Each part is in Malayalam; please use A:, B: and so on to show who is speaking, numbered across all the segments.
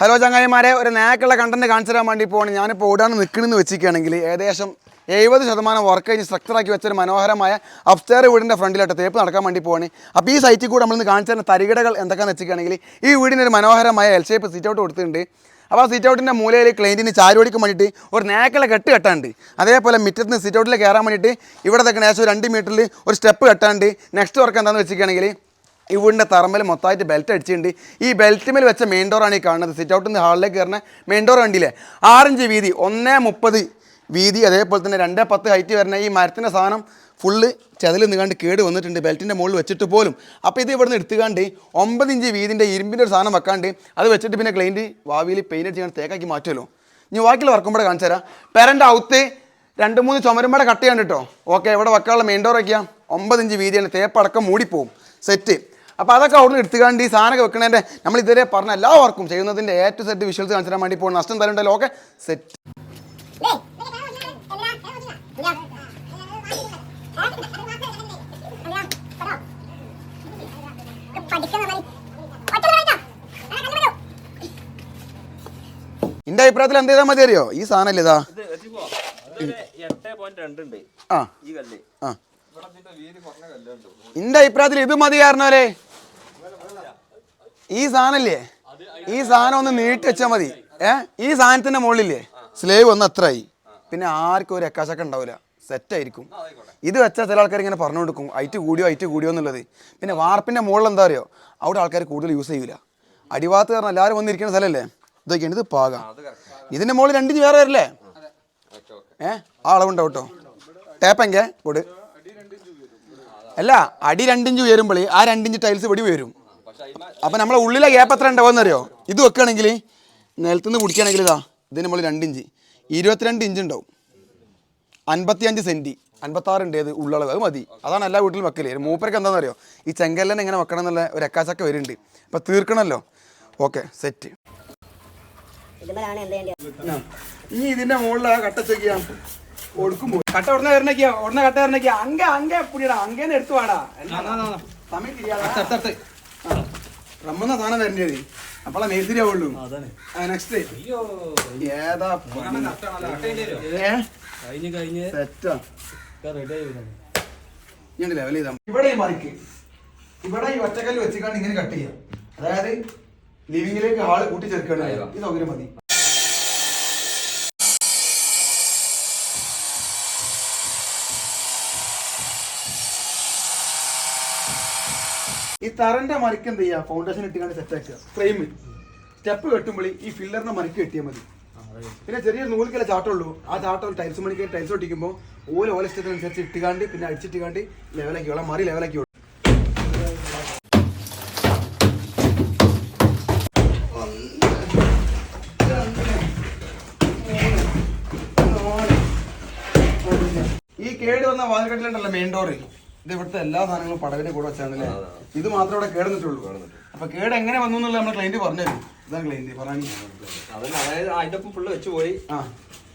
A: ഹലോ ചങ്ങായിമാരെ ഒരു നേക്കുള്ള കണ്ടന്റ് കാണിച്ചു തരാൻ വേണ്ടി പോവാണ്. ഞാനിപ്പോൾ ഓടാണ് നിൽക്കണമെന്ന് വെച്ചിരിക്കുകയാണെങ്കിൽ ഏകദേശം എഴുപത് ശതമാനം വർക്ക് കഴിഞ്ഞ് സ്ട്രക്ചറാക്കി വെച്ചൊരു മനോഹരമായ അപ്സ്റ്റേർ വീടിന്റെ ഫ്രണ്ടിലോട്ട് തേപ്പ് നടക്കാൻ വേണ്ടി പോവാണ്. അപ്പോൾ ഈ സൈറ്റിൽ കൂടെ നമ്മളിന്ന് കാണിച്ചു തരുന്ന തരികടകൾ എന്തൊക്കെയാണെന്ന് വെച്ചിരിക്കുകയാണെങ്കിൽ ഈ വീടിന് ഒരു മനോഹരമായ എൽ ഷേപ്പ് സീറ്റ് ഔട്ട് കൊടുത്തിട്ടുണ്ട്. അപ്പോൾ ആ സീറ്റ് ഔട്ടിന്റെ മൂലയിൽ ക്ലൈന്റിന് ചാരുപടിക്കാൻ വേണ്ടിയിട്ട് ഒരു നേക്കുള്ള കെട്ട് കെട്ടാണ്ട് അതേപോലെ മിറ്റത്തിന് സീറ്റ് ഔട്ടിൽ കയറാൻ വേണ്ടിയിട്ട് ഇവിടെ തന്നെ ഏകദേശം രണ്ട് മീറ്ററിൽ ഒരു സ്റ്റെപ്പ് കെട്ടാണ്ട് നെക്സ്റ്റ് വർക്ക് എന്താണെന്ന് വെച്ചിരിക്കുകയാണെങ്കിൽ വീടിന്റെ തറമ്മിൽ മൊത്തമായിട്ട് ബെൽറ്റ് അടിച്ചിട്ടുണ്ട്. ഈ ബെൽറ്റ് ബെൽറ്റിമേൽ വെച്ച മെയിൻ ഡോറാണ് ഈ കാണുന്നത്. സിറ്റ് ഔട്ടിൽ നിന്ന് ഹാളിലേക്ക് കയറുന്ന മെയിൻ ഡോർ കണ്ടില്ലേ? ആറിഞ്ച് വീതി ഒന്നേ മുപ്പത് വീതി അതേപോലെ തന്നെ രണ്ടേ പത്ത് ഹൈറ്റ് വരുന്ന ഈ മരത്തിന്റെ സാധനം ഫുള്ള് ചെതൽ നിന്നാണ്ട് കേട് വന്നിട്ടുണ്ട്. ബെൽറ്റിന്റെ മുകളിൽ വെച്ചിട്ട് പോലും. അപ്പോൾ ഇത് ഇവിടുന്ന് എടുത്തുകൊണ്ട് ഒമ്പത് ഇഞ്ച് വീതിന്റെ ഇരുമ്പിന്റെ ഒരു സാധനം വെക്കാണ്ട് അത് വെച്ചിട്ട് പിന്നെ ക്ലൈന്റ് വാവിയിൽ പെയിന്റ് അടിച്ച് തേക്കാക്കി മാറ്റുമല്ലോ. ഇനി ബാക്കിയുള്ള വർക്കുമ്പോൾ കാണിച്ചു തരാം. പെരന്റെ ഔത്ത് രണ്ട് മൂന്ന് ചുമരുമ്പടെ കട്ട് ചെയ്യാണ്ട് കേട്ടോ ഓക്കെ ഇവിടെ വെക്കാനുള്ള മെയിൻ ഡോർ വയ്ക്കാം ഒമ്പത് ഇഞ്ച് വീതിയാണ്. തേപ്പടക്കം മൂടിപ്പോവും. സെറ്റ് അപ്പോൾ അതൊക്കെ അവിടെ നിന്ന് എടുത്തുകാണ്ട് ഈ സാധനമൊക്കെ വെക്കണേന്റെ നമ്മൾ ഇതുവരെ പറഞ്ഞ എല്ലാ വർക്കും ചെയ്യുന്നതിന്റെ എ ടു സെറ്റ് വിഷ്വൽസ് കാണിച്ചു തരാൻ വേണ്ടി പോകുന്ന. നഷ്ടം തരണ്ടല്ലോ. ഓക്കെ സെറ്റ് എന്റെ അഭിപ്രായത്തിൽ എന്ത് ചെയ്താൽ മതി അറിയോ ഈ സാധനം ഇതാ?
B: ഇത് എട്ട് പോയിന്റ് രണ്ട് ഉണ്ട്.
A: ആ.
B: ഈ കല്ല്.
A: ആ. എന്റെ അഭിപ്രായത്തിൽ ഇത് മതി കാരണവരെ. ഈ സാധനല്ലേ ഈ സാധനം ഒന്ന് നീട്ടി വെച്ചാൽ മതി. ഏ? ഈ സാധനത്തിന്റെ മുകളിലില്ലേ? സ്ലേവ് ഒന്ന് അത്രയായി. പിന്നെ ആർക്കും ഒരു എക്കാശൊക്കെ ഉണ്ടാവില്ല സെറ്റായിരിക്കും ഇത് വെച്ചാൽ ചില ആൾക്കാർ ഇങ്ങനെ പറഞ്ഞു കൊടുക്കും. ഐറ്റ് കൂടിയോ ഐറ്റ് കൂടിയോ എന്നുള്ളത്. പിന്നെ വാർപ്പിന്റെ മുകളിൽ എന്താ അറിയോ? അവിടെ ആൾക്കാർ കൂടുതൽ യൂസ് ചെയ്യൂല. അടിവാത്ത് കാരണം എല്ലാവരും വന്നിരിക്കുന്ന സ്ഥലമല്ലേ ഇതൊക്കെയാണ്. ഇത് പാക. ഇതിന്റെ മുകളിൽ രണ്ടിഞ്ച് വേറെ വരില്ലേ? ഏ? ആ അളവുണ്ടാവും കേട്ടോ. ടേപ്പെങ്കേ കൊടു അല്ല അടി രണ്ടിഞ്ച് ഉയരുമ്പോൾ ആ രണ്ടിഞ്ച് ടൈൽസ് വെടി ഉയരും. അപ്പം നമ്മളെ ഉള്ളിലെ ഗ്യാപ്പ് എത്ര ഉണ്ടാവുമെന്ന് അറിയോ ഇത് വെക്കുകയാണെങ്കിൽ നിലത്തുനിന്ന് പിടിക്കുകയാണെങ്കിൽ ഇതാ ഇതിന് നമ്മൾ രണ്ടിഞ്ച്. ഇരുപത്തിരണ്ട് ഇഞ്ച് ഉണ്ടാവും. അൻപത്തിയഞ്ച് സെന്റി അൻപത്താറുണ്ട് ഏത് ഉള്ളളവ് അത് മതി. അതാണ് എല്ലാ വീട്ടിലും വെക്കൽ. മൂപ്പർക്ക് എന്താണെന്ന് അറിയോ ഈ ചെങ്കല്ലനെ എങ്ങനെ വെക്കണം എന്നുള്ള ഒരു അക്കാശൊക്കെ വരുന്നുണ്ട്. അപ്പം തീർക്കണമല്ലോ ഓക്കെ സെറ്റ് ഇനി ഇതിന്റെ മുകളിൽ ആ കട്ട ചെയ്യാം. കൊടുക്കുമ്പോൾ കട്ട ഉടനെ വരണക്കിയാ ഉടനെ കട്ട വരണക്കിയാ അങ്ക അങ്ക പുടിയടാ അങ്കേന്ന് എടുത്തു വാടാ. സമയം റമ്മന്ന റമ്മെന്ന സാധനം വരേണ്ടത് അപ്പളാ മേസ്തിരി ആവുള്ളൂ. നെക്സ്റ്റ് ഏതാ ഏ?
C: കഴിഞ്ഞ് കഴിഞ്ഞ്.
A: സെറ്റാ.
C: റെഡി ആയി വരുന്നത്
A: ലെവൽ ചെയ്താ ഇവിടെ ഈ മറിക്ക്. ഇവിടെ ഈ ഒറ്റക്കല്ല് വെച്ചിക്കാണ്ട് ഇങ്ങനെ കട്ട് ചെയ്യാം. അതായത് ലിവിങ്ങിലേക്ക് ആൾ കൂട്ടി ചേർക്കണം ഈ സൗകര്യം മതി. ഈ തറന്റെ മറിക്ക് എന്ത് ചെയ്യാ? ഫൗണ്ടേഷൻ ഇട്ടുകൊണ്ട് സെറ്റ് ആക്കുക. ഫ്രെയിം സ്റ്റെപ്പ് കെട്ടുമ്പോൾ ഈ ഫില്ലറിന്റെ മറിക്ക് കെട്ടിയാൽ മതി. പിന്നെ ചെറിയ നൂൽക്കല ചാട്ടമുള്ളൂ. ആ ചാട്ടം ടൈൽസ് മണിക്ക് ടൈൽസ് ഒട്ടിക്കുമ്പോൾ ഓരോ ഓല ഇഷ്ടത്തിനനുസരിച്ച് ഇട്ടുകാണ്ട് പിന്നെ അടിച്ചിട്ടുകാണ്ട് ലെവലാക്കി ഓളെ മാറി ലെവലാക്കി. ഈ കേട് വന്ന വാതിൽക്കട്ടിലുണ്ടല്ലോ മെയിൻ ഡോറ് ഇത് ഇവിടുത്തെ എല്ലാ സാധനങ്ങളും പടവിന്റെ കൂടെ വെച്ചാണല്ലേ ഇത് മാത്രമേ ഇവിടെ കേടുന്നിട്ടുള്ളൂ. അപ്പൊ കേട് എങ്ങനെ വന്നു എന്നുള്ള നമ്മുടെ ക്ലൈന്റ് പറഞ്ഞു ഇതാണ് ക്ലൈന്റ് പറഞ്ഞു
B: അതന്നെ അതായത് അതിന്റെ ഒപ്പം ഫുള്ള് വെച്ച് പോയി
A: ആ.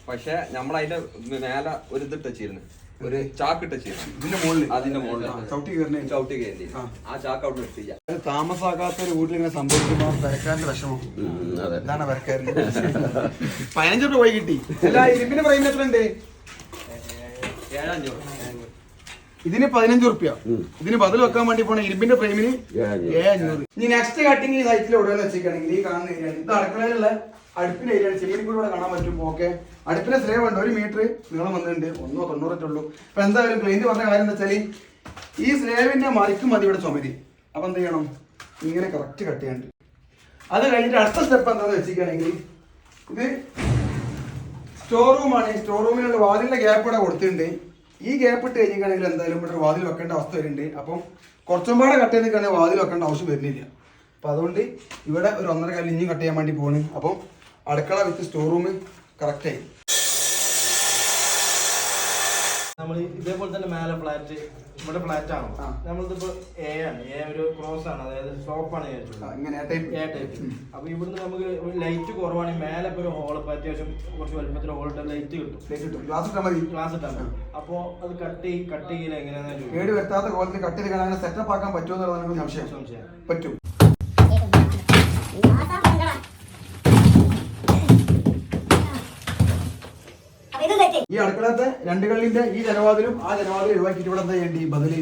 B: പക്ഷെ നമ്മൾ അതിന്റെ മേലെ ഒരു ഇത് ടച്ചിരുന്നു ഒരു ചാക്ക് ടച്ചിരുന്നു
A: ഇതിന്റെ മുകളിൽ
B: അതിന്റെ മുകളിൽ
A: ചവിട്ടി കയറി
B: ചവിട്ടി കയറി
A: ആ.
B: ചാക്ക് അവിടെ വെച്ചില്ല
A: അത് താമസാക്കാത്ത ഒരു വീട്ടിൽ ഇങ്ങനെ സംഭവിക്കുമ്പോൾ വരക്കാരന്റെ വിഷമം ഇതാണ് വരക്കാരൻ പതിനഞ്ചോട്ട് രൂപ പോയി കിട്ടി. അല്ല ഇരുമ്പിന്റെ പ്രൈമിന് എത്ര ഉണ്ട്
B: ഏഴഞ്ഞൂറ്
A: ഇതിന് പതിനഞ്ച് റുപ്യ ഇതിന് ബദൽ വെക്കാൻ വേണ്ടി പോണ ഇരുമ്പിന്റെ ഫ്രെയിമിന് ഏഴഞ്ഞൂറ് ഇനി നെക്സ്റ്റ് കട്ടിങ് ഈ സൈറ്റിൽ എവിടെയെന്ന് വെച്ചിരിക്കുകയാണെങ്കിൽ ഈ കാണുന്ന ഏരിയ ഇത് അടുക്കളയിലുള്ള അടുപ്പിന്റെ ഏരിയ ചെമ്മീൻ കൂടെ ഇവിടെ കാണാൻ പറ്റും. ഓക്കെ. അടുപ്പിന്റെ സ്ലേവ് ഉണ്ട്. ഒരു മീറ്റർ നീളം വന്നിട്ടുണ്ട്. ഒന്നോ തൊണ്ണൂറൊക്കെ ഉള്ളൂ. അപ്പൊ എന്തായാലും ക്ലൈന്റ് പറഞ്ഞ കാര്യം എന്താ വെച്ചാൽ ഈ സ്ലേവിന്റെ മറിക്കും മതി ഇവിടെ ചുമരി. അപ്പൊ എന്ത് ചെയ്യണം? ഇങ്ങനെ കറക്റ്റ് കട്ട് ചെയ്യാണ്ട് അത് കഴിഞ്ഞിട്ട് അടുത്ത സ്റ്റെപ്പ് എന്താണെന്ന് വെച്ചിരിക്കുകയാണെങ്കിൽ ഇത് സ്റ്റോർ റൂമാണ് സ്റ്റോർ റൂമിലുള്ള വാതിലിന്റെ ഗ്യാപ്പ് ഇവിടെ കൊടുത്തിട്ടുണ്ട്. ഈ ഗ്യാപ്പ് ഇട്ട് കഴിഞ്ഞിട്ടാണെങ്കിൽ എന്തായാലും ഇവിടെ വാതിൽ വെക്കേണ്ട അവസ്ഥ വരുന്നുണ്ട്. അപ്പം കുറച്ചും പാടെ കട്ട് ചെയ്തിട്ടാണെങ്കിൽ വാതിൽ വെക്കേണ്ട ആവശ്യം വരുന്നില്ല. അപ്പം അതുകൊണ്ട് ഇവിടെ ഒരു ഒന്നര കാലം ഇനിയും കട്ട് ചെയ്യാൻ വേണ്ടി പോണ്. അപ്പം അടുക്കള വിത്ത് സ്റ്റോർ റൂം കറക്റ്റായി
C: നമ്മൾ ഇതേപോലെ തന്നെ മേലെ ഫ്ലാറ്റ് ഇവിടെ ഫ്ലാറ്റ് ആണ്. നമ്മളിതിപ്പോ എ ആണ് എ ഒരു ക്രോസ് ആണ് അതായത് സ്ലോപ്പ് ആണ്. അപ്പൊ ഇവിടുന്ന് നമുക്ക് ലൈറ്റ് കുറവാണെങ്കിൽ മേലെ ഇപ്പൊ ഒരു ഹോൾ ഇപ്പൊ അത്യാവശ്യം കുറച്ച് വലുപ്പത്തിൽ ഹോളിട്ട് ലൈറ്റ് കിട്ടും
A: ഇട്ടു. ഗ്ലാസ് ഇട്ടാൽ മതി
C: ഗ്ലാസ് ഇട്ടാൽ മതി അപ്പൊ അത് കട്ട് ചെയ്ത് കട്ട് ചെയ്യില്ല എങ്ങനെയാണെന്ന്
A: കേട് വരുത്താത്ത കോലത്തിൽ കട്ട് ചെയ്ത് കാണാൻ സെറ്റപ്പ് ആക്കാൻ പറ്റുമോ എന്നുള്ളതാണ് സംശയം
C: സംശയം
A: പറ്റും ഈ അടുക്കളത്തെ രണ്ട് കള്ളിന്റെ ഈ ജനവാതിലും ആ ജനവാതിലും ഒഴിവാക്കിയിട്ട് ഇവിടെ എന്താ ചെയ്യേണ്ടി? ബദലി.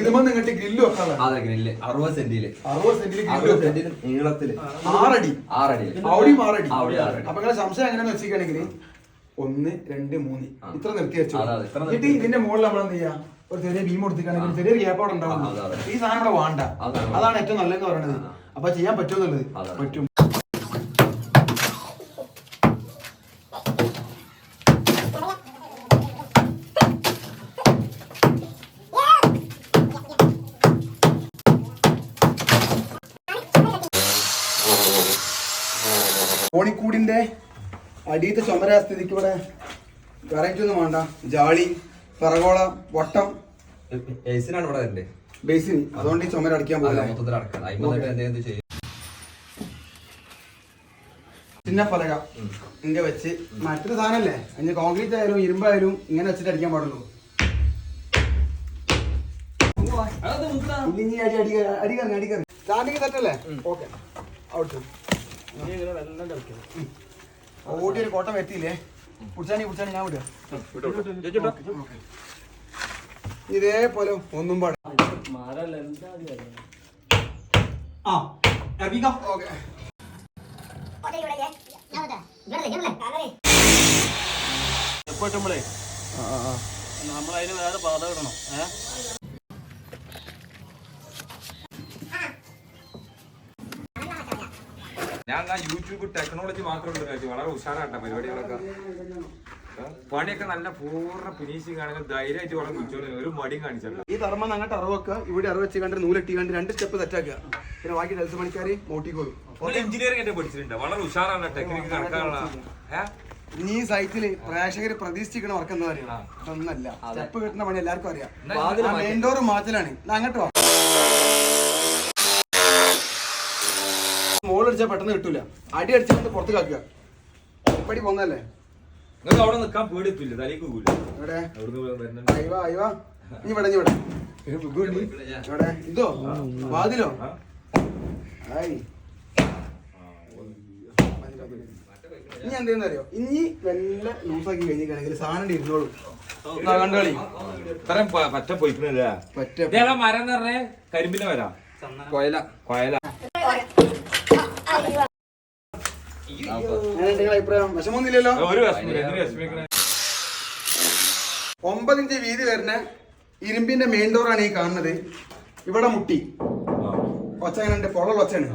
A: ഇതുമ്പോ നിങ്ങട്ട് ഗ്രില്ല് വെക്കാതെ
B: അതെ ഗ്രില്ല്. അറുപത് സെന്റിൽ.
A: അറുപത് സെന്റിൽ ഗ്രില്ല് വെക്കാം.
B: നീളത്തിൽ.
A: ആറടി. ആറടി
B: അവിടെയും ആറടി.
A: അപ്പൊ നിങ്ങളെ സംശയം എങ്ങനെയാന്ന് വെച്ചിരിക്കണെങ്കിൽ ഒന്ന് രണ്ട് മൂന്ന്. ഇത്ര നിർത്തി വെച്ചു. എന്നിട്ട് ഇതിന്റെ മുകളിൽ നമ്മൾ എന്ത് ചെയ്യാം? ഒരു ചെറിയ ബീം കൊടുത്തിട്ടാണെങ്കിൽ ചെറിയൊരു ഗ്യാപ്പ് അവിടെ ഉണ്ടാവും. ഈ സാധനം ഇവിടെ വേണ്ട.
B: അതാണ്.
A: ഏറ്റവും നല്ലതെന്ന് പറയുന്നത്. അപ്പൊ ചെയ്യാൻ പറ്റുമെന്നുള്ളത്
B: അതെ.
A: പറ്റും. കോണിക്കൂടിന്റെ അടിയത്തെ ചുമര സ്ഥിതിക്ക് ഇവിടെ വെറൈറ്റി ഒന്നും വേണ്ട. ജാളി പറകോള വട്ടം.
B: ബേസിനാണ് ഇവിടെ വരണ്ടേ?
A: ബേസിന് അതുകൊണ്ട് ഈ ചുമര അടിക്കാൻ പോലെ
B: മൊത്തത്തിൽ എന്തെങ്കിലും ചെയ്യും.
A: ചിന്ന പലക. ഇങ്ങനെ വെച്ച് മറ്റൊരു സാധനല്ലേ? അതിന് കോൺക്രീറ്റ് ആയാലും ഇരുമ്പായാലും ഇങ്ങനെ വെച്ചിട്ട് അടിക്കാൻ പാടുള്ളൂ. അടി അടി അടി അടിക്കറി അടിക്കറി സ്റ്റാർട്ടിങ് തെറ്റല്ലേ ഓക്കെ ഔട്ട് ഓടി ഒരു കോട്ടം എത്തിയില്ലേ? പുടിച്ചാണി പുടിച്ചാണി ഞാൻ വിടുക ഇതേപോലെ ഒന്നും പാടില്ല. ആ ഓക്കെ.
C: നമ്മളതിന് വേറെ പാത ഇടണം ഏഹ്
D: ഞാൻ ആ യൂട്യൂബ് ടെക്നോളജി മാത്രമുള്ള കാര്യം. വളരെ ഉഷാറാട്ട പരിപാടികളൊക്കെ? പണിയൊക്കെ നല്ല പൂർണ ഫിനിഷിംഗ് ആണെങ്കിൽ ധൈര്യമായിട്ട് വളരെ കുറിച്ചോളൂ ഒരു മടിയും കാണിച്ചല്ലോ
A: ഈ ധർമ്മം അങ്ങോട്ട് അറിവൊക്കെ ഇവിടെ അറിവ് വെച്ച് കണ്ട് നൂലെട്ടി കണ്ട് രണ്ട് സ്റ്റെപ്പ് തെറ്റാക്കുക. പിന്നെ ബാക്കി ഡൽസ് പണിക്കാർ മോട്ടിക്കോളും.
D: എഞ്ചിനീയറിംഗ് ഒക്കെ പഠിച്ചിട്ടുണ്ട്? വളരെ ഉഷാറാണ് ടെക്നിക്ക് കണക്കാനുള്ള
A: ഈ സൈറ്റിൽ പ്രേക്ഷകർ പ്രതീക്ഷിക്കണ വർക്ക് എന്താ പറയുക ഒന്നല്ല സ്റ്റെപ്പ് കിട്ടുന്ന പണി എല്ലാവർക്കും അറിയാം. മെയിൻ ഡോർ മാറ്റലാണ്. അങ്ങോട്ട്. വാ മോളടിച്ചാൽ പെട്ടെന്ന് കിട്ടൂല. അടി അടിച്ചിട്ട് പുറത്ത് കാക്കുക. പടി പോന്നല്ലേ
D: നിങ്ങൾക്ക് അവിടെ നിൽക്കാൻ പേടിപ്പില്ല തലേക്ക്
A: ഇവിടെ ഇവിടെ. ഇവിടെ ഇതോ? വാതിലോ? ഇനി എന്തെന്ന് അറിയോ? ഇനി വല്ല ലൂസാക്കി കഴിഞ്ഞിട്ടാണെങ്കിൽ സാധനം ഇരുന്നോളൂ. കണ്ടോളി.
D: ഇത്രയും പറ്റ പോയിക്കണില്ലേ.
A: പറ്റ
D: മരം എന്ന് പറഞ്ഞേ? കരിമ്പിന്റെ വരാം
B: കൊയല.
D: കൊയല
A: ഞാൻ നിങ്ങളുടെ അഭിപ്രായം? വിഷമൊന്നുമില്ലല്ലോ
D: ഒരു വിഷമിക്കണേ?
A: ഒമ്പത് ഇഞ്ച് വീതി വരുന്ന ഇരുമ്പിന്റെ മെയിൻ ഡോറാണ് ഈ കാണുന്നത്. ഇവിടെ മുട്ടി. ഒച്ച പൊള്ളൽ ഒച്ചാണ് പൊള്ള ഒച്ചയാണ്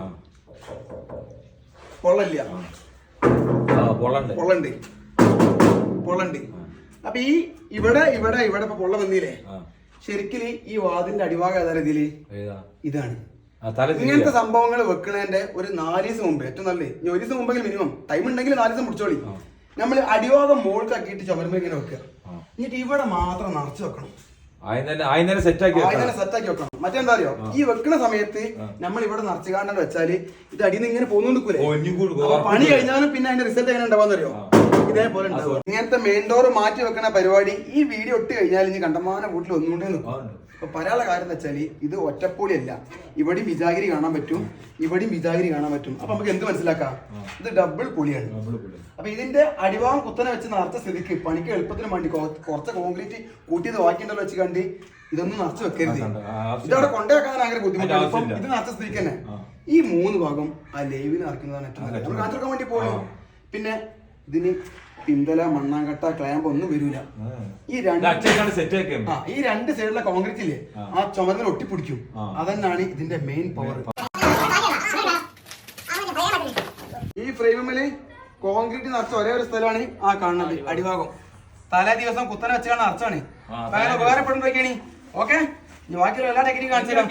A: പൊള്ളല്ല
D: ആ പൊള്ളണ്ട്
A: പൊള്ളണ്ട് പൊള്ളണ്ട് അപ്പൊ ഈ ഇവിടെ ഇവിടെ ഇവിടെ ഇപ്പൊ പൊള്ള വന്നില്ലേ. ശരിക്കും ഈ വാതിന്റെ അടിഭാഗം ഏതാ
D: ഇതിൽ
A: ഇതാണ്. ഇങ്ങനത്തെ സംഭവങ്ങൾ വെക്കുന്നതിന്റെ ഒരു നാല് ദിവസം മുമ്പ് ഏറ്റവും നല്ലത്. ഇനി ഒരു ദിവസം മുമ്പെങ്കിലും മിനിമം ടൈം ഉണ്ടെങ്കിൽ നാല് ദിവസം പിടിച്ചോളി. നമ്മൾ അടിവാദം മോൾക്കാക്കിയിട്ട് ചുമരുമ്പോ ഇങ്ങനെ വെക്കുക. എന്നിട്ട് ഇവിടെ മാത്രം നിറച്ച് വെക്കണം. സെറ്റാക്കി വെക്കണം. മറ്റെന്താ അറിയോ? ഈ വെക്കുന്ന സമയത്ത് നമ്മൾ ഇവിടെ നിറച്ചു കാണാൻ വെച്ചാൽ ഇത് അടിയിൽ നിന്ന് ഇങ്ങനെ പോകുന്നുണ്ട് പണി കഴിഞ്ഞാലും പിന്നെ അതിന്റെ റിസൾട്ട് എങ്ങനെ ഉണ്ടാവാന്ന് അറിയോ ഇതേപോലെ ഉണ്ടാവും ഇങ്ങനത്തെ മെയിൻ ഡോർ മാറ്റി വെക്കുന്ന പരിപാടി ഈ വീഡിയോ ഇട്ട് കഴിഞ്ഞാൽ ഇനി കണ്ടമാന വീട്ടിൽ ഒന്നുകൊണ്ടേ നിൽക്കും. അപ്പൊ പറയാനുള്ള കാര്യം എന്ന് വെച്ചാൽ ഇത് ഒറ്റപ്പൊളിയല്ല. ഇവിടെയും വിജാഗിരി കാണാൻ പറ്റും ഇവിടെയും വിജാഗിരി കാണാൻ പറ്റും. അപ്പൊ നമുക്ക് എന്ത് മനസ്സിലാക്കാം? ഇത് ഡബിൾ പൊളിയാണ്.
D: നമ്മൾ പുള്ളി.
A: അപ്പൊ ഇതിന്റെ അടിവാഹം കുത്തനെ വെച്ച് നിറച്ച സ്ഥിതിക്ക് പണിക്ക് എളുപ്പത്തിന് വേണ്ടി കുറച്ച് കോൺക്രീറ്റ് കൂട്ടിയത് വാക്കിണ്ടല്ലോ വെച്ച് കണ്ട് ഇതൊന്നും നിറച്ച് വെക്കരുത്. ഇതവിടെ കൊണ്ടുവെക്കാൻ ഭയങ്കര ബുദ്ധിമുട്ടാണ്. ഇപ്പം ഇത് നിറച്ച സ്ഥിതിക്ക് തന്നെ. ഈ മൂന്ന് ഭാഗം ആ ലൈവിൽ നിറക്കുന്നതാണ് ഏറ്റവും നല്ലത്. നമുക്ക് കാത്തിരിക്കാൻ വേണ്ടി പോകണം പിന്നെ ഇതിന് പിന്തല മണ്ണാങ്കട്ട ക്ലാമ്പ് ഒന്നും വരൂല. ഈ രണ്ട് ആ ഈ രണ്ട് സൈഡിലെ കോൺക്രീറ്റ് ഇല്ലേ ആ. ചുമതല ഒട്ടിപ്പിടിക്കും. അതന്നാണ് ഇതിന്റെ മെയിൻ പവർ ഈ ഫ്രെയിമിൽ കോൺക്രീറ്റ് നിറച്ച ഒരേ ഒരു സ്ഥലമാണ് ആ കാണുന്നത് അടിഭാഗം. തലേ ദിവസം കുത്തനെ വെച്ചാണ് അപ്പൊ അങ്ങനെ ഉപകാരപ്പെടുമ്പോഴേക്കാണ്. ഓക്കെ? ബാക്കിയുള്ള എല്ലാ ടെക്നിക്കും കാണിച്ചു തരാം.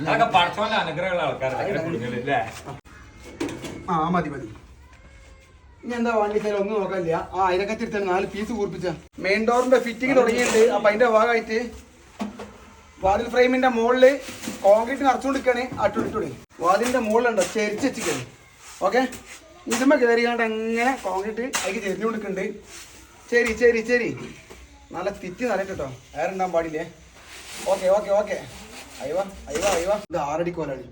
D: ഇതൊക്കെ പടച്ചോന്റെ അനുഗ്രഹമുള്ള ആൾക്കാരൊക്കെ കുടുങ്ങലല്ലേ
A: ആ മതി മതി. ഇനി എന്താ വേണ്ടിച്ചാൽ ഒന്നും നോക്കാനില്ല. ആ അതിനൊക്കെ തിരുത്താൻ നാല് പീസ് കൂർപ്പിച്ച. മെയിൻ ഡോറിന്റെ ഫിറ്റിംഗ് തുടങ്ങിയിട്ടുണ്ട്. അപ്പൊ അതിന്റെ ഭാഗമായിട്ട് വാതിൽ ഫ്രെയിമിന്റെ മുകളിൽ കോൺക്രീറ്റ് നിറച്ചുകൊണ്ടിരിക്കാണ് അട്ടുടിട്ടുടി വാതിലിന്റെ മുകളിലുണ്ടോ? ചെരിച്ച് വെച്ചിക്കാണ് ഓക്കെ ഇതുമ്മ കയറിയാണ്ട് അങ്ങനെ കോൺക്രീറ്റ് അതിക്ക് ചെരിഞ്ഞു കൊടുക്കുന്നുണ്ട് ശരി ശരി ശരി നല്ല തിറ്റി നനയിട്ടോ വേറെ ഉണ്ടാകാൻ പാടില്ലേ? ഓക്കെ ഓക്കെ ഓക്കെ ഇത് ആറടി കോലാണ്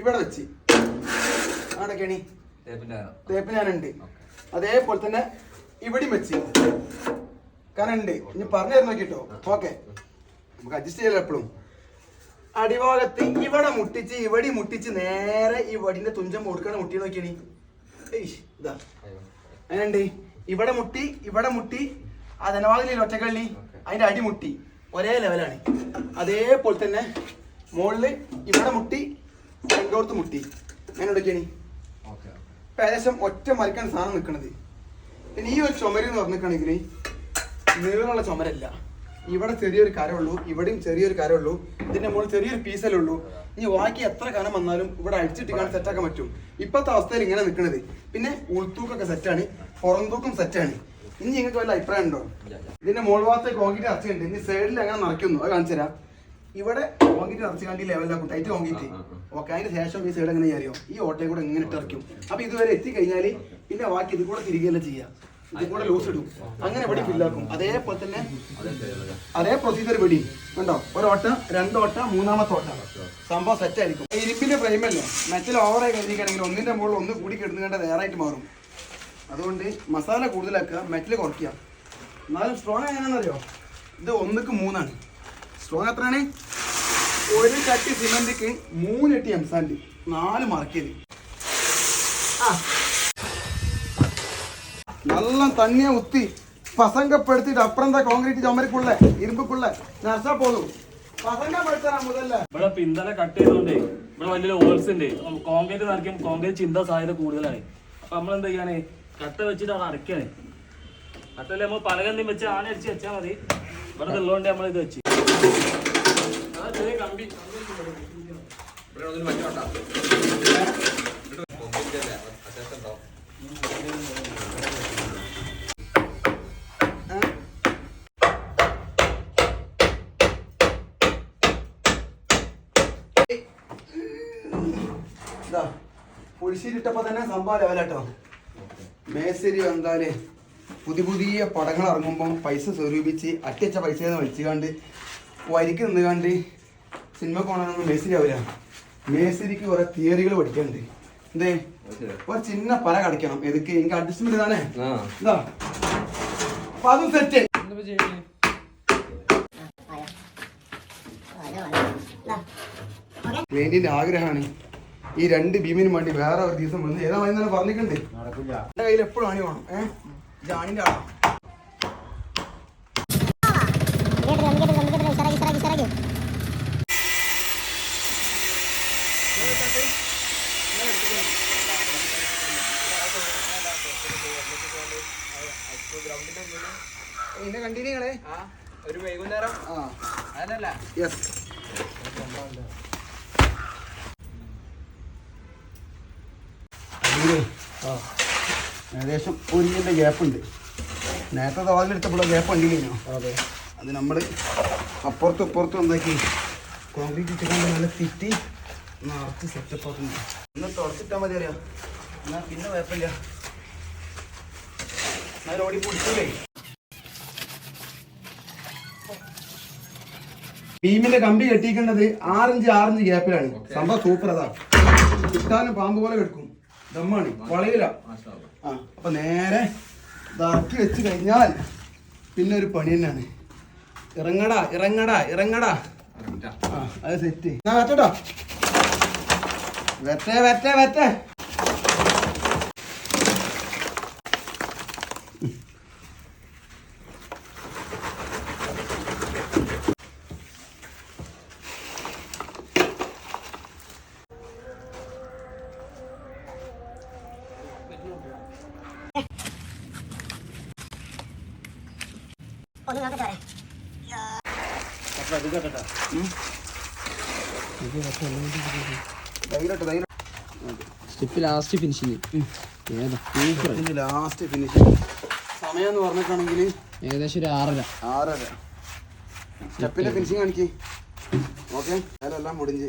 A: ഇവിടെ വെച്ച്. അവിടെ കെണി.
B: തേപ്പിന്റെ ആരോ.
A: തേപ്പ് ഞാനുണ്ട്. അതേപോലെ തന്നെ ഇവിടെയും വെച്ച്. കനുണ്ട് ഇനി പറഞ്ഞു തരുന്ന കേട്ടോ ഓക്കെ. നമുക്ക് അഡ്ജസ്റ്റ് ചെയ്യല്ലോ എപ്പോഴും അടിഭാഗത്ത് ഇവിടെ മുട്ടിച്ച് ഇവിടെ മുട്ടിച്ച് നേരെ ഈ വടിന്റെ തുഞ്ചം കൊടുക്കണ മുട്ടി നോക്കിയണി ഇതാ. അങ്ങനെയുണ്ട്. ഇവിടെ മുട്ടി ഇവിടെ മുട്ടി. ആ ധനവാദിലെ ഒറ്റക്കള്ളി. അതിന്റെ അടി മുട്ടി. ഒരേ ലെവലാണ് അതേപോലെ തന്നെ മുകളിൽ ഇവിടെ മുട്ടി രണ്ടോടത്ത് മുട്ടി. അങ്ങനെ
B: ഓക്കേ.
A: ഇപ്പൊ ഏകദേശം ഒറ്റ മരക്കാണ് സാധനം നിൽക്കണത് പിന്നെ ഈ ഒരു ചുമര് എന്ന് പറഞ്ഞിരിക്കണെങ്കിൽ നീളമുള്ള ചുമരല്ല. ഇവിടെ ചെറിയൊരു കരമുള്ളൂ ഇവിടെയും ചെറിയൊരു കരമുള്ളൂ ഇതിന്റെ മുകളിൽ ചെറിയൊരു പീസല്ലേ ഉള്ളൂ. ഇനി വാക്കി എത്ര കനം വന്നാലും ഇവിടെ അടിച്ചിട്ട് കാണാൻ സെറ്റാക്കാൻ പറ്റും. ഇപ്പോഴത്തെ അവസ്ഥയിൽ ഇങ്ങനെ നിൽക്കണത് പിന്നെ ഉൾത്തൂക്കൊക്കെ സെറ്റാണ് പുറംതൂക്കം സെറ്റാണ് ഇനി നിങ്ങൾക്ക് വല്ല അഭിപ്രായം ഉണ്ടോ? ഇതിന്റെ മോൾ ഭാഗത്ത് കോൺക്രീറ്റ് അറച്ചുണ്ട് ഇനി സൈഡിൽ അങ്ങനെ നിറയ്ക്കുന്നു അത് കാണിച്ചു തരാം. ഇവിടെ കോൺക്രീറ്റ് നിറച്ച് കണ്ടി ലെവലിലാക്കും ടൈറ്റ് കോൺക്രീറ്റ് ഓക്കെ അതിന് ശേഷം ഈ സൈഡ് എങ്ങനെ അറിയോ ഈ ഓട്ടയും കൂടെ എങ്ങനെ ഇട്ടിറക്കും അപ്പൊ ഇതുവരെ എത്തിക്കഴിഞ്ഞാൽ പിന്നെ ബാക്കി ഇത് കൂടെ തിരികെയല്ല ചെയ്യാം? ഇത് കൂടെ ലൂസ് ഇടും. അങ്ങനെ ഇവിടെ ഫില്ലാക്കും അതേപോലെ തന്നെ അതേ പ്രൊസീജിയർ വെടി കണ്ടോ? ഒരോട്ട രണ്ടോട്ട മൂന്നാമത്തെ ഓട്ട. സംഭവം സെറ്റ് ആയിരിക്കും. ഇരിപ്പിന്റെ ഇരുമ്പിന്റെ ഫ്രെയിമല്ലേ മെറ്റൽ ഓവറായി കഴിഞ്ഞിരിക്കുകയാണെങ്കിൽ ഒന്നിന്റെ മുകളിൽ ഒന്ന് കൂടി കിടന്നുകൊണ്ട് നേരായിട്ട് മാറും. അതുകൊണ്ട് മസാല കൂടുതലാക്കുക മെറ്റൽ കുറയ്ക്കുക. എന്നാലും സ്ട്രോങ് എങ്ങനെയാണെന്നറിയോ? ഇത് ഒന്നുക്ക് മൂന്നാണ്. സ്ട്രോങ് എത്രയാണ്? ഒരു കട്ടി സിമെന്റിക്ക് മൂന്ന് എം എംസാൻഡ്. നാല് മറക്കിയത് ആ. നല്ല തന്നെ ഉത്തി പസങ്കപ്പെടുത്തിട്ട് എന്താ കോൺക്രീറ്റ് ചുമരിക്കുള്ള ഇരുമ്പുക്കുള്ള. നർസാ പോകും
E: ഇവിടെ പിന്തല കട്ട് ചെയ്തോണ്ടേ ഇവിടെ വലിയ ഹോൾസ് ഉണ്ട് കോൺക്രീറ്റ് നിറയ്ക്കും കോൺക്രീറ്റ് ചിന്താ സാധ്യത കൂടുതലാണ്. അപ്പൊ നമ്മൾ എന്താ ചെയ്യാണ്? കട്ട വെച്ചിട്ട് അവിടെ അടയ്ക്കാണ്. കട്ടല്ലേ നമ്മൾ പലകന്തി വെച്ച് ആണ അടിച്ച് വെച്ചാൽ മതി. ഇവിടെ ഉള്ളതുകൊണ്ട് നമ്മൾ ഇത് വെച്ച്. കമ്പി.
A: തന്നെ സംഭവം ലെവലാട്ടോ. മേശരി എന്താൽ പുതിയ പുതിയ പടങ്ങൾ ഇറങ്ങുമ്പം പൈസ സ്വരൂപിച്ച് അറ്റച്ച പൈസ വലിച്ചുകാണ്ട് വരിക്ക് നിന്ന് കണ്ട് സിനിമ പോകണമെന്ന് മേശരി ആവില്ല മേശരിക്ക് കുറെ തിയറികൾ പഠിക്കാനുണ്ട് എന്തേ ഒരു ചിന്ന പല കടക്കണം എതുക്ക് എനിക്ക് അഡ്ജസ്റ്റ്മെന്റ് ഇതാണേ
B: ആ.
A: ഇതാ അപ്പൊ അതും സെറ്റ് ക്ലൈന്റിന്റെ ആഗ്രഹമാണ് ഈ രണ്ട് ഭീമിനും വേണ്ടി വേറെ ഒരു ദിവസം വന്ന് ഏതാ വൈകുന്നേരം പറഞ്ഞിട്ടുണ്ട്. എന്റെ കയ്യിൽ എപ്പോഴും അണി വേണം. ഏഹ് ജാണിന്റെ ഗ്രൗണ്ടിന്റെ കണ്ടിന്യൂ നിങ്ങളെ?
B: ഒരു വൈകുന്നേരം.
A: ആ.
B: അതല്ല.
A: യെസ് ഏകദേശം ഗ്യാപ്പുണ്ട്. നേരത്തെ തോതിലെടുത്തപ്പോൾ ഗ്യാപ്പ് ഉണ്ടില്ലോ അതെ. അത് നമ്മൾ അപ്പുറത്തും ഇപ്പുറത്തും എന്താക്കി കോൺക്രീറ്റ് ഇട്ടുകൊണ്ട് നല്ല തിറ്റി നിറച്ച് സെറ്റപ്പ് ആക്കുന്നു ഒന്ന് തുറച്ചിട്ടാൽ മതി അറിയാം. എന്നാൽ പിന്നെ കുഴപ്പമില്ല. എന്നാൽ ഓടി പൊടിച്ചില്ലേ ഭീമിന്റെ കമ്പി കെട്ടിക്കുന്നത് ആറിഞ്ച് ആറിഞ്ച് ഗ്യാപ്പിലാണ്. സംഭവം സൂപ്പർ അതാണ് കിട്ടാനും പാമ്പ് പോലെ കിടക്കും. ദമ്മാണ് വളയില. ആ അപ്പൊ നേരെ ഇതാക്കി വെച്ച് കഴിഞ്ഞാൽ പിന്നെ ഒരു പണി തന്നെയാണ്. ഇറങ്ങടാ ഇറങ്ങടാ ഇറങ്ങടാ. ആ അത് സെറ്റ് ഞാൻ വെച്ചോട്ടോ. വെറ്റേ വെറ്റേ വെറ്റേ
F: ഒന്ന് നോക്കട്ടെ വരാം.
A: ധൈര്യട്ടോ ധൈര്യം
G: step last finishing
A: last finishing സമയം എന്ന് പറഞ്ഞിട്ടാണെങ്കിൽ
G: ഏകദേശം ഒരു ആറര.
A: ആറര. സ്റ്റെപ്പിന്റെ ഫിനിഷിങ് കാണിക്കേ. ഓക്കെ? അതിലെല്ലാം മുടിഞ്ഞ്.